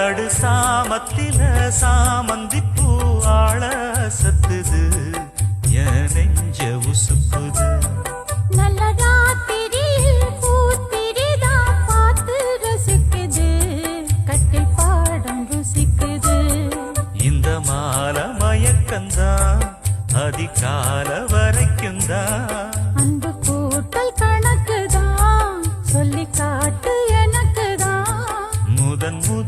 நடு சாமத்தில சாமந்தி பூ ஆள சத்துது. என் நெஞ்ச உசுப்புது நல்ல ராத்திரியில் பூத்திரிதான் பார்த்து ரசிக்குது. கட்டில் பாடம் ருசிக்குது. இந்த மால மயக்கந்தான் அதிகால வரைக்கும் தான்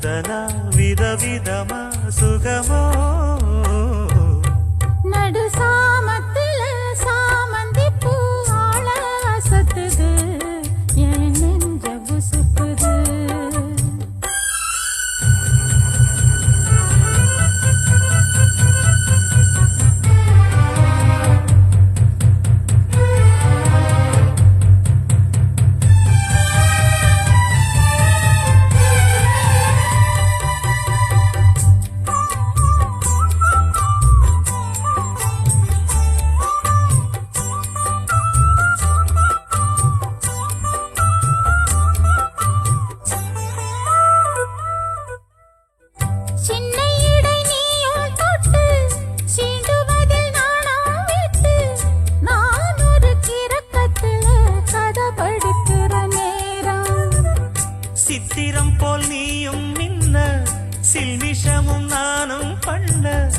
முதன் முதலா விதவிதமா சுகமோ சித்திரம் போல் நீயும் மின்ன சில்மிஷமும் நானும் பண்ண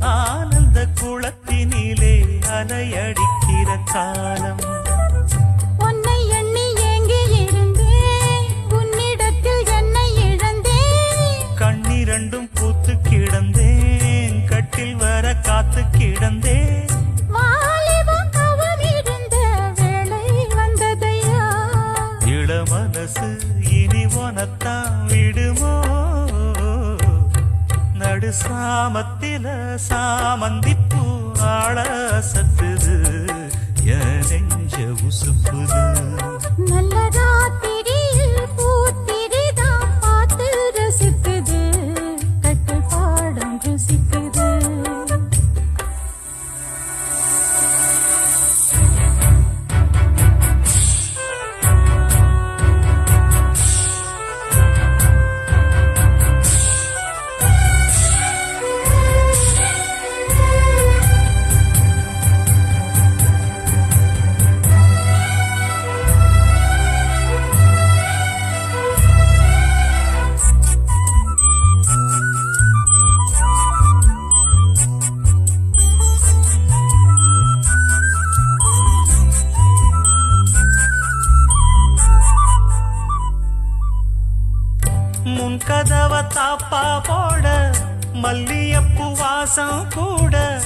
ஆனந்த குளத்தினிலே அலையடிக்கிற காலம். கண்ணிரண்டும் பூத்து கிடந்தேன் கட்டில் வர காத்து கிடந்தேன். மனசு இனி விடுமோ? நடு சாமத்தில சாமந்திப்பூ ஆள சத்துது என் நெஞ்ச உசுப்புது. நல்லதாத்தி தாப்பா போட மல்லியப்பூ வாசம் கூட.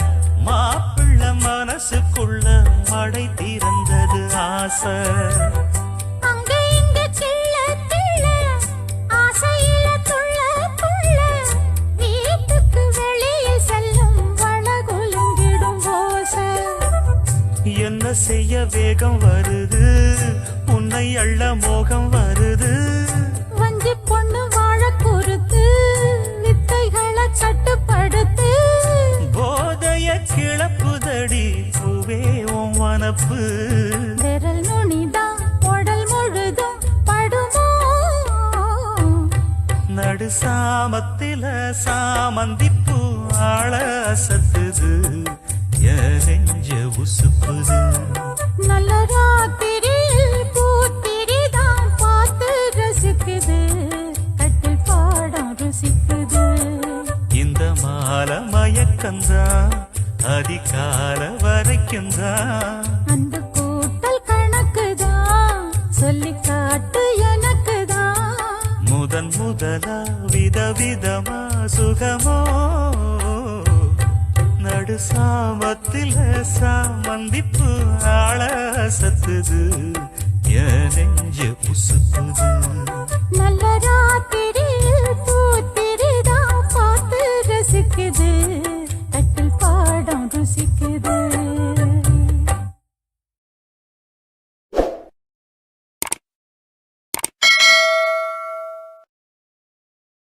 மாப்பிள்ள மனசுக்குள்ள மடை திறந்தது ஆசை. என்ன செய்ய வேகம் வருது? உன்னை அள்ள மோகம் வருது? நடு சாமத்தில சாமந்திப்பூ ஆள சத்துது என் நெஞ்ச உசுப்புது. நல்ல ராத்திரியில் பூத்திரிதான் பார்த்து ரசிக்குது. கட்டில் பாடம் ருசிக்குது. இந்த மால மயக்கந்தான் அதிகால வரைக்கும் தான் அந்த முதலா விதவிதமா சுகமோ? நடு சாமத்தில சாமந்திப்பு ஆள சத்துது. என் நெஞ்ச உசு